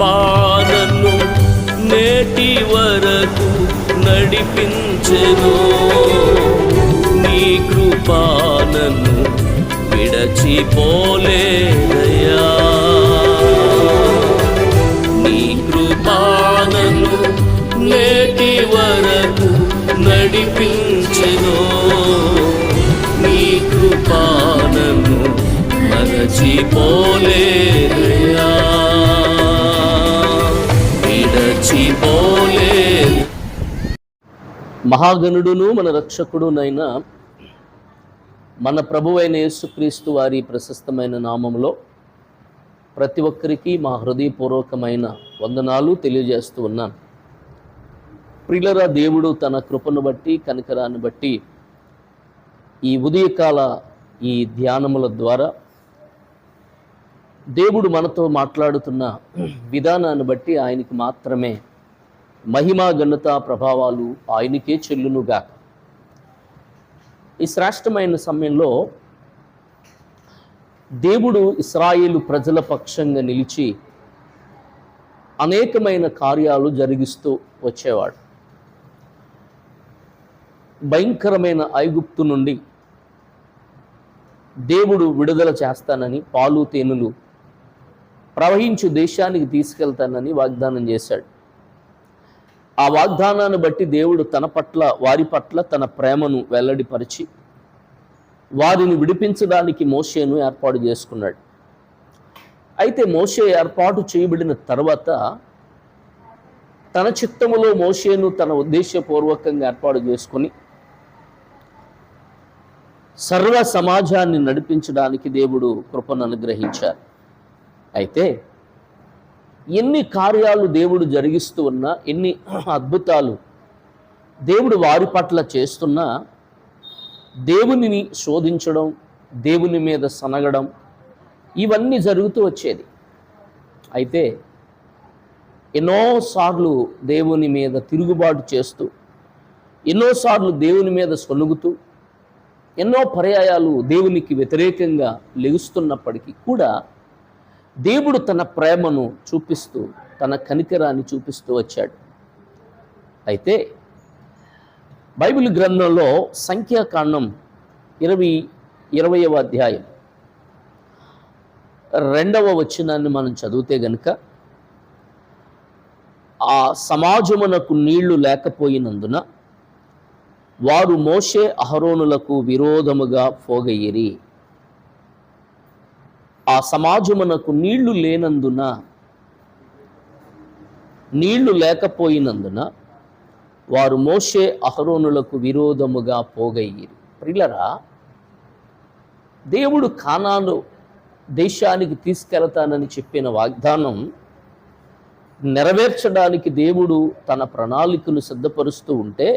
కృపానను నేటి వరకు నడిపించెను. నీ కృపాలను విడచిపోలేదయా నీ కృపాలను నేటి వరకు నడిపించెను. నీ కృపాలను మరచిపోలే మహాగణుడును మన రక్షకుడునైన మన ప్రభువైన యేసుక్రీస్తు వారి ప్రశస్తమైన నామంలో ప్రతి ఒక్కరికి మా హృదయపూర్వకమైన వందనాలు తెలియజేస్తూ ఉన్నాను. ప్రిలరా దేవుడు తన కృపను బట్టి కనికరాన్ని బట్టి ఈ ఉదయకాల ఈ ధ్యానముల ద్వారా దేవుడు మనతో మాట్లాడుతున్న విధానాన్ని బట్టి ఆయనకి మాత్రమే మహిమా ఘనత ప్రభావాలు ఆయనకే చెల్లునుగా ఈ శ్రేష్టమైన సమయంలో దేవుడు ఇస్రాయేలు ప్రజల పక్షంగా నిలిచి అనేకమైన కార్యాలు జరిగిస్తూ వచ్చేవాడు. భయంకరమైన ఐగుప్తు నుండి దేవుడు విడుదల చేస్తానని పాలు తేనెలు ప్రవహించు దేశానికి తీసుకెళ్తానని వాగ్దానం చేశాడు. ఆ వాగ్దానాన్ని బట్టి దేవుడు తన పట్ల వారి పట్ల తన ప్రేమను వెల్లడిపరిచి వారిని విడిపించడానికి మోషేను ఏర్పాటు చేసుకున్నాడు. అయితే మోషే ఏర్పాటు చేయబడిన తర్వాత తన చిత్తములో మోషేను తన ఉద్దేశపూర్వకంగా ఏర్పాటు చేసుకొని సర్వ సమాజాన్ని నడిపించడానికి దేవుడు కృపను అనుగ్రహించారు. అయితే ఎన్ని కార్యాలు దేవుడు జరిగిస్తూ ఉన్నా ఎన్ని అద్భుతాలు దేవుడు వారి పట్ల చేస్తున్నా దేవునిని శోధించడం దేవుని మీద సనగడం ఇవన్నీ జరుగుతూ వచ్చేది. అయితే ఎన్నోసార్లు దేవుని మీద తిరుగుబాటు చేస్తూ ఎన్నోసార్లు దేవుని మీద సొలుగుతూ ఎన్నో పర్యాయాలు దేవునికి వ్యతిరేకంగా లెగుస్తున్నప్పటికీ కూడా దేవుడు తన ప్రేమను చూపిస్తూ తన కనికరాన్ని చూపిస్తూ వచ్చాడు. అయితే బైబిల్ గ్రంథంలో సంఖ్యాకాండం ఇరవై ఇరవయవ అధ్యాయం రెండవ వచనాన్ని మనం చదివితే గనుక ఆ సమాజమునకు నీళ్ళు లేకపోయినందున వారు మోషే అహరోనులకు విరోధముగా పోగయ్యిరి. ఆ సమాజమునకు నీళ్ళు లేనందున నీళ్ళు లేకపోయినందున వారు మోషే అహరోనులకు విరోధముగా పోగయ్యారు. ప్రిలరా దేవుడు కానాను దేశానికి తీసుకెళ్తానని చెప్పిన వాగ్దానం నెరవేర్చడానికి దేవుడు తన ప్రణాళికను సిద్ధపరుస్తూ ఉంటే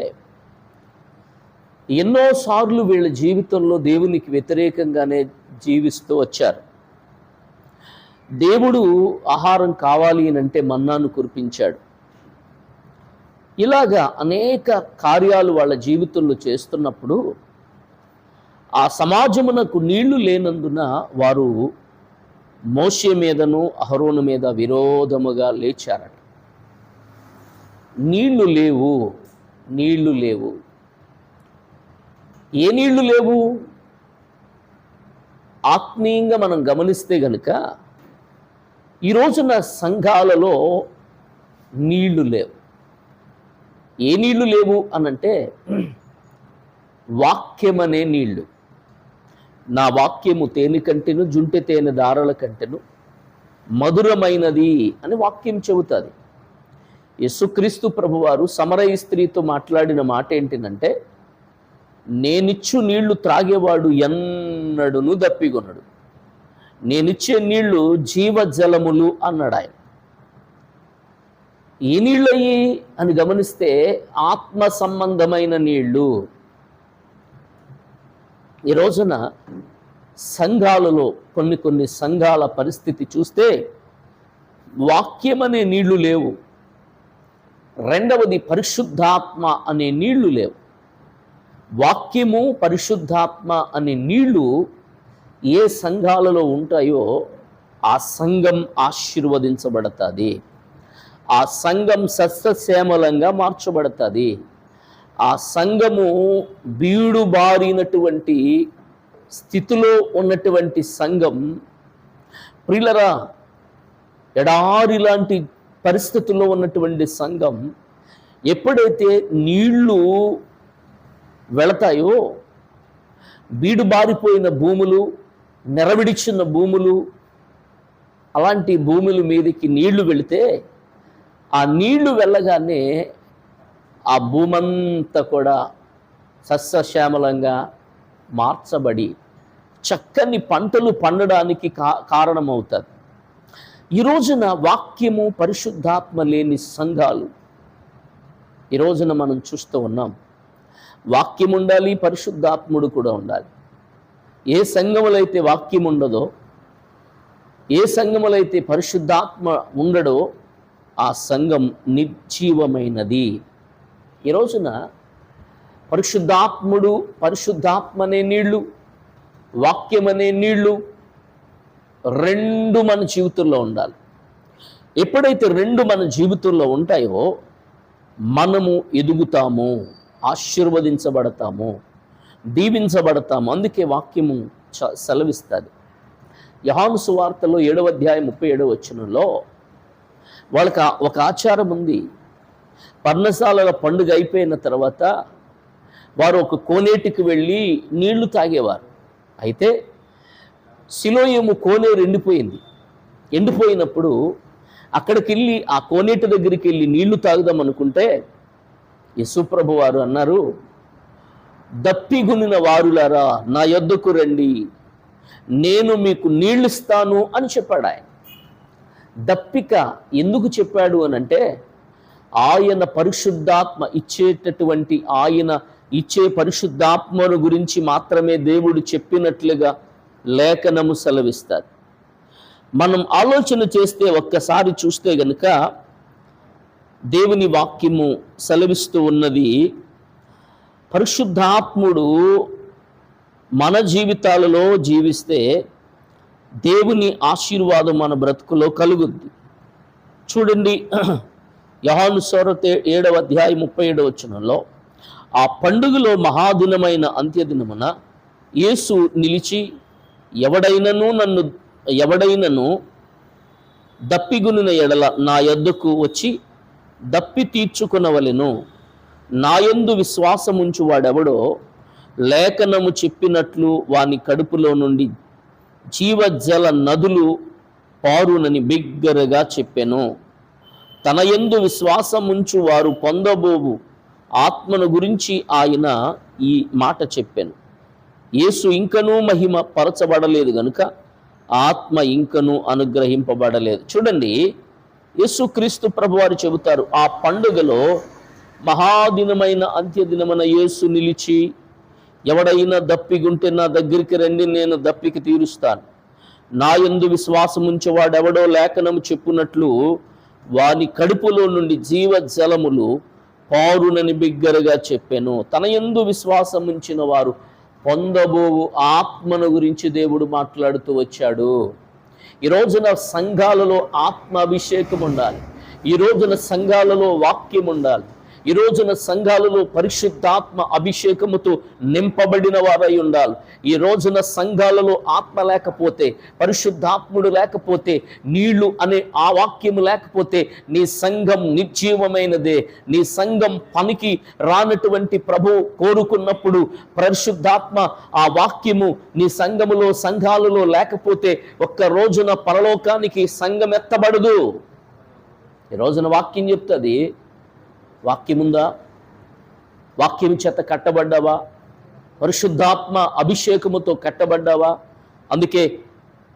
ఎన్నోసార్లు వీళ్ళ జీవితంలో దేవునికి వ్యతిరేకంగానే జీవిస్తూ వచ్చారు. దేవుడు ఆహారం కావాలి అని అంటే మన్నాను కురిపించాడు. ఇలాగా అనేక కార్యాలు వాళ్ళ జీవితంలో చేస్తున్నప్పుడు ఆ సమాజమునకు నీళ్ళు లేనందున వారు మోషే మీదను అహరోను మీద విరోధముగా లేచారట. నీళ్ళు లేవు నీళ్ళు లేవు. ఏ నీళ్ళు లేవు? ఆత్మీయంగా మనం గమనిస్తే గనుక ఈ రోజున సంఘాలలో నీళ్ళు లేవు. ఏ నీళ్ళు లేవు అనంటే వాక్యం అనే నీళ్ళు. నా వాక్యము తేనె కంటెను జుంటె తేనె దారల కంటెను మధురమైనది అని వాక్యం చెబుతుంది. యేసుక్రీస్తు ప్రభువారు సమరయ స్త్రీతో మాట్లాడిన మాట ఏంటినంటే నేనిచ్చు నీళ్ళు త్రాగేవాడు ఎన్నడును దప్పిగొనడు నేనిచ్చే నీళ్ళు జీవజలములు అన్నాడు ఆయన ఏ నీళ్ళయ్యి అని గమనిస్తే ఆత్మ సంబంధమైన నీళ్ళు. ఈ రోజున సంఘాలలో కొన్ని కొన్ని సంఘాల పరిస్థితి చూస్తే వాక్యం అనే నీళ్ళు లేవు. రెండవది పరిశుద్ధాత్మ అనే నీళ్ళు లేవు. వాక్యము పరిశుద్ధాత్మ అనే నీళ్ళు ఏ సంఘాలలో ఉంటాయో ఆ సంఘం ఆశీర్వదించబడతాది. ఆ సంఘం సస్యశ్యామలంగా మార్చబడుతుంది. ఆ సంఘము బీడు బారినటువంటి స్థితిలో ఉన్నటువంటి సంఘం ప్రిలరా ఎడారి లాంటి పరిస్థితుల్లో ఉన్నటువంటి సంఘం ఎప్పుడైతే నీళ్ళు వెళతాయో బీడు బారిపోయిన భూములు నెరవిడిచిన భూములు అలాంటి భూముల మీదకి నీళ్ళు వెళితే ఆ నీళ్ళు వెళ్ళగానే ఆ భూమంతా కూడా సస్యశ్యామలంగా మార్చబడి చక్కని పంటలు పండడానికి కా కారణమవుతుంది ఈ రోజున వాక్యము పరిశుద్ధాత్మ లేని సంఘాలు ఈ రోజున మనం చూస్తూ ఉన్నాం. వాక్యం ఉండాలి పరిశుద్ధాత్ముడు కూడా ఉండాలి. ఏ సంఘములైతే వాక్యం ఉండదో ఏ సంఘములైతే అయితే పరిశుద్ధాత్మ ఉండడో ఆ సంఘం నిర్జీవమైనది. ఈ రోజున పరిశుద్ధాత్ముడు పరిశుద్ధాత్మ అనే నీళ్ళు వాక్యం అనే నీళ్ళు రెండు మన జీవితంలో ఉండాలి. ఎప్పుడైతే రెండు మన జీవితంలో ఉంటాయో మనము ఎదుగుతాము ఆశీర్వదించబడతాము. దీవించబడతాము. అందుకే వాక్యము చ సెలవిస్తుంది. యహాను సువార్తలో ఏడవ అధ్యాయం ముప్పై ఏడవ వచ్చినలో వాళ్ళకి ఒక ఆచారం ఉంది. పర్ణశాలల పండుగ అయిపోయిన తర్వాత వారు ఒక కోనేటికి వెళ్ళి నీళ్ళు తాగేవారు. అయితే శిలోయము కోనేరు ఎండిపోయింది. ఎండిపోయినప్పుడు అక్కడికి వెళ్ళి ఆ కోనేటి దగ్గరికి వెళ్ళి నీళ్ళు తాగుదాం అనుకుంటే యశుప్రభు వారు అన్నారు దప్పిగునిన వారులారా నా యొద్దకు రండి. నేను మీకు నీళ్ళిస్తాను అని చెప్పాడు ఆయన. దప్పిక ఎందుకు చెప్పాడు అని అంటే ఆయన పరిశుద్ధాత్మ ఇచ్చేటటువంటి ఆయన ఇచ్చే పరిశుద్ధాత్మను గురించి మాత్రమే దేవుడు చెప్పినట్లుగా లేఖనము సెలవిస్తారు మనం ఆలోచన చేస్తే ఒక్కసారి చూస్తే గనుక దేవుని వాక్యము సెలవిస్తూ ఉన్నది పరిశుద్ధాత్ముడు మన జీవితాలలో జీవిస్తే దేవుని ఆశీర్వాదం మన బ్రతుకులో కలుగుద్ది. చూడండి యహాను సౌరత ఏడవ అధ్యాయం ముప్పై ఏడవ వచనంలో ఆ పండుగలో మహాదినమైన అంత్యదినమున యేసు నిలిచి ఎవడైనను నన్ను ఎవడైనను దప్పిగునిన ఎడల నా ఎద్దుకు వచ్చి దప్పి తీర్చుకునవలెను. నాయందు విశ్వాసముంచు వాడెవడో లేఖనము చెప్పినట్లు వాని కడుపులో నుండి జీవజల నదులు పారునని బిగ్గరగా చెప్పెను. తన ఎందు విశ్వాసముంచు వారు పొందబోవు ఆత్మను గురించి ఆయన ఈ మాట చెప్పాను. యేసు ఇంకనూ మహిమ పరచబడలేదు గనుక ఆత్మ ఇంకనూ అనుగ్రహింపబడలేదు. చూడండి యేసుక్రీస్తు ప్రభువారు చెబుతారు ఆ పండుగలో మహాదినమైన అంత్యదినమైన యేసు నిలిచి ఎవడైనా దప్పిగుంటే నా దగ్గరికి రండి నేను దప్పికి తీరుస్తాను. నా ఎందు విశ్వాసం ఉంచేవాడెవడో లేఖనము చెప్పునట్లు వాని కడుపులో నుండి జీవ జలములు పారునని బిగ్గరగా చెప్పాను. తన ఎందు విశ్వాసం ఉంచిన వారు పొందబోవు ఆత్మను గురించి దేవుడు మాట్లాడుతూ వచ్చాడు. ఈ రోజున సంఘాలలో ఆత్మ అభిషేకం ఉండాలి. ఈ రోజున సంఘాలలో వాక్యం ఉండాలి. ఈ రోజున సంఘాలలో పరిశుద్ధాత్మ అభిషేకముతో నింపబడిన వారై ఉండాలి. ఈ రోజున సంఘాలలో ఆత్మ లేకపోతే పరిశుద్ధాత్ముడు లేకపోతే నీళ్ళు అనే ఆ వాక్యము లేకపోతే నీ సంఘం నిర్జీవమైనదే. నీ సంఘం పనికి రానటువంటి ప్రభు కోరుకున్నప్పుడు పరిశుద్ధాత్మ ఆ వాక్యము నీ సంఘములో సంఘాలలో లేకపోతే ఒక్క రోజున పరలోకానికి సంఘం ఎత్తబడదు. ఈ రోజున వాక్యం చెప్తుంది వాక్యం ఉందా వాక్యం చేత కట్టబడ్డావా? పరిశుద్ధాత్మ అభిషేకముతో కట్టబడ్డావా? అందుకే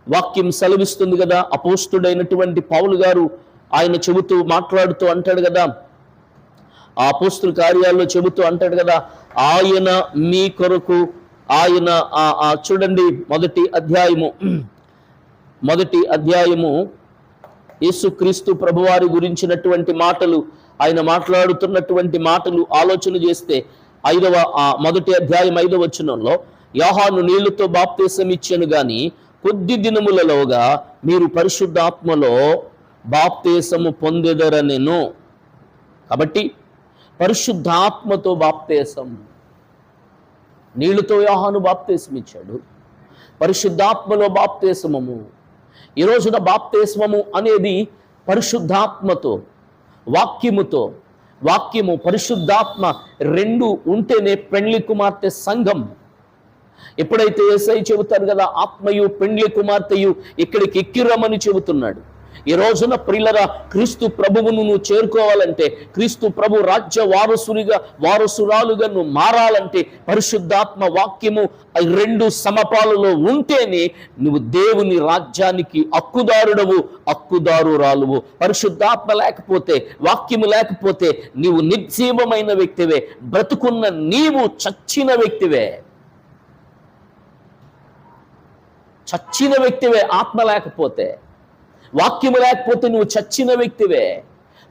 వాక్యం సెలవిస్తుంది కదా అపోస్తుడైనటువంటి పౌలు గారు ఆయన చెబుతూ మాట్లాడుతూ అంటాడు కదా ఆ అపోస్తుల కార్యాల్లో చెబుతూ అంటాడు కదా ఆయన మీ కొరకు ఆయన ఆ- ఆ చూడండి మొదటి అధ్యాయము మొదటి అధ్యాయము యేసుక్రీస్తు ప్రభువారి గురించినటువంటి మాటలు ఆయన మాట్లాడుతున్నటువంటి మాటలు ఆలోచన చేస్తే ఐదవ మొదటి అధ్యాయం ఐదవ వచనంలో యోహాను నీళ్ళతో బాప్తీసం ఇచ్చాను గాని కొద్ది దినములలోగా మీరు పరిశుద్ధాత్మలో బాప్తేసము పొందెదరనెను. కాబట్టి పరిశుద్ధాత్మతో బాప్తేసం. నీళ్ళతో యోహాను బాప్తేసం ఇచ్చాడు. పరిశుద్ధాత్మలో బాప్తేసమము. ఈ రోజున బాప్తేస్మము అనేది పరిశుద్ధాత్మతో వాక్యముతో వాక్యము పరిశుద్ధాత్మ రెండు ఉంటేనే పెండ్లి కుమార్తె సంఘం. ఎప్పుడైతే ఎస్ఐ చెబుతారు కదా ఆత్మయు పెండ్లి కుమార్తెయు ఇక్కడికి ఎక్కిరమని చెబుతున్నాడు. ఈ రోజున ప్రిల్లర క్రీస్తు ప్రభువును నువ్వు చేరుకోవాలంటే క్రీస్తు ప్రభు రాజ్య వారసునిగా వారసురాలుగా నువ్వు మారాలంటే పరిశుద్ధాత్మ వాక్యము రెండు సమపాలలో ఉంటేనే నువ్వు దేవుని రాజ్యానికి హక్కుదారుడవు హక్కుదారురాలువు. పరిశుద్ధాత్మ లేకపోతే వాక్యము లేకపోతే నీవు నిర్జీవమైన వ్యక్తివే బ్రతుకున్న నీవు చచ్చిన వ్యక్తివే. చచ్చిన వ్యక్తివే ఆత్మ లేకపోతే. వాక్యము లేకపోతే నువ్వు చచ్చిన వ్యక్తివే.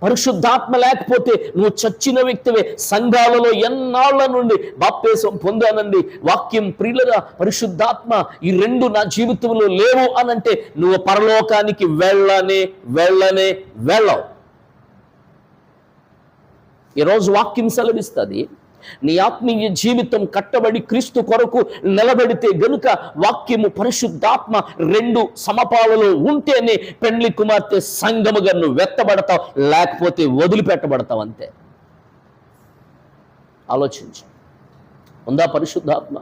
పరిశుద్ధాత్మ లేకపోతే నువ్వు చచ్చిన వ్యక్తివే. సంఘాలలో ఎన్నాళ్ళ నుండి బాప్తేశం పొందానండి. వాక్యం ప్రియులరా పరిశుద్ధాత్మ ఈ రెండు నా జీవితంలో లేవు అనంటే నువ్వు పరలోకానికి వెళ్ళనే వెళ్ళనే వెళ్ళవు. ఈరోజు వాక్యం సెలవిస్తుంది. నీ ఆత్మీయ జీవితం కట్టబడి క్రీస్తు కొరకు నిలబడితే గనుక వాక్యము పరిశుద్ధాత్మ రెండు సమపాలలో ఉంటేనే పెండ్లి కుమార్తె సంగముగా నువ్వు వెత్తబడతావు లేకపోతే వదిలిపెట్టబడతావు అంతే. ఆలోచించు. ఉందా పరిశుద్ధాత్మ?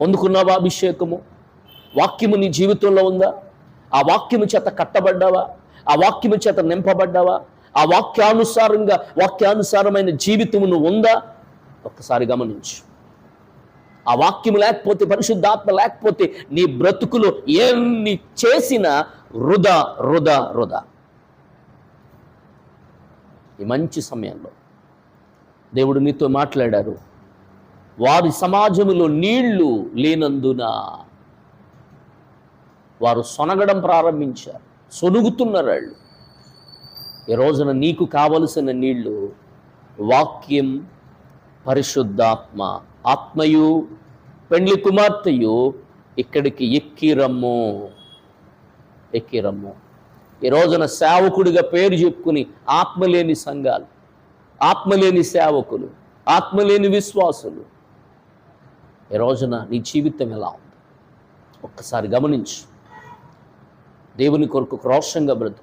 పొందుకున్నావా అభిషేకము? వాక్యము నీ జీవితంలో ఉందా? ఆ వాక్యము చేత కట్టబడ్డావా? ఆ వాక్యము చేత నింపబడ్డావా? ఆ వాక్యానుసారంగా వాక్యానుసారమైన జీవితము నువ్వు ఉందా? ఒక్కసారి గమనించు. ఆ వాక్యం లేకపోతే పరిశుద్ధాత్మ లేకపోతే నీ బ్రతుకులో ఎన్ని చేసినా వృధా వృధా వృధా. ఈ మంచి సమయంలో దేవుడు నీతో మాట్లాడారు. వారి సమాజంలో నీళ్ళు లేనందున వారు సొనగడం ప్రారంభించారు. సొనుగుతున్నారు వాళ్ళు. ఈ రోజున నీకు కావలసిన నీళ్ళు వాక్యం పరిశుద్ధాత్మ ఆత్మయు పెండ్లి కుమార్తెయు ఇక్కడికి ఎక్కిరమ్ము. ఎక్కిరమ్ము. ఈ రోజున సేవకుడిగా పేరు చెప్పుకుని ఆత్మలేని సంఘాలు ఆత్మలేని సేవకులు ఆత్మలేని విశ్వాసులు. ఈ రోజున నీ జీవితం ఎలా ఉంది? ఒక్కసారి గమనించు. దేవుని కొరకు క్రోషంగా బ్రతు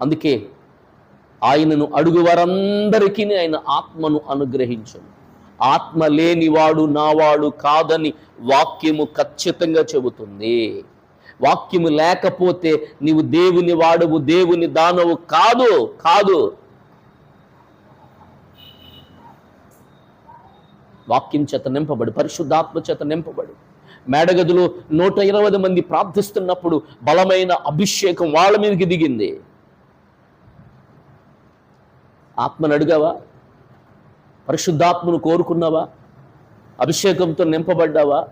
అందుకే ఆయనను అడుగు వారందరికీ ఆయన ఆత్మను అనుగ్రహించను. ఆత్మ లేనివాడు నావాడు కాదని వాక్యము ఖచ్చితంగా చెబుతుంది. వాక్యము లేకపోతే నీవు దేవుని వాడవు దేవుని దానవు కాదు కాదు. వాక్యం చేత నింపబడు పరిశుద్ధాత్మ చేత నింపబడు. మేడగదిలో నూట ఇరవై మంది ప్రార్థిస్తున్నప్పుడు బలమైన అభిషేకం వాళ్ళ మీదకి దిగింది. ఆత్మను అడిగావా? పరిశుద్ధాత్మను కోరుకున్నావా? అభిషేకంతో నింపబడ్డావా?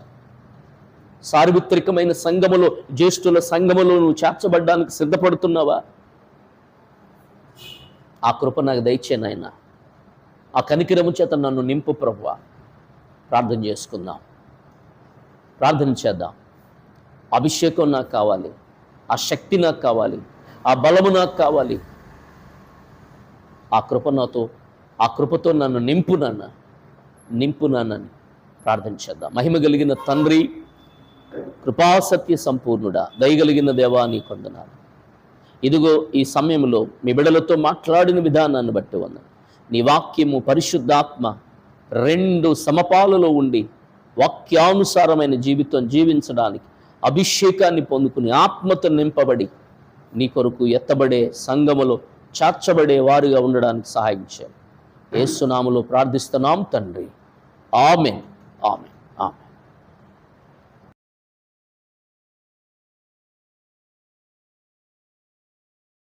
సార్వత్రికమైన సంఘములో జ్యేష్ఠుల సంఘములో నువ్వు చేర్చబడ్డానికి సిద్ధపడుతున్నావా? ఆ కృప నాకు దయచే నాయన. ఆ కనికిరము చేత నన్ను నింపు ప్రభువా. ప్రార్థన చేసుకుందాం. ప్రార్థన చేద్దాం. అభిషేకం నాకు కావాలి. ఆ శక్తి నాకు కావాలి. ఆ బలము నాకు కావాలి. ఆ కృప నాతో ఆ కృపతో నన్ను నింపు నాన్న నింపు నాన్నని ప్రార్థన చేద్దాం. మహిమ కలిగిన తండ్రి కృపాసత్య సంపూర్ణుడా దయగలిగిన దేవా నీ కొందనాలు. ఇదిగో ఈ సమయంలో మీ బిడలతో మాట్లాడిన విధానాన్ని బట్టి వందను. నీ వాక్యము పరిశుద్ధాత్మ రెండు సమపాలలో ఉండి వాక్యానుసారమైన జీవితం జీవించడానికి అభిషేకాన్ని పొందుకుని ఆత్మతో నింపబడి నీ కొరకు ఎత్తబడే సంగములో చేర్చబడే వారిగా ఉండడానికి సహాయం చేయండి. ఏసునాములో ప్రార్థిస్తున్నాం తండ్రి. ఆమె ఆమె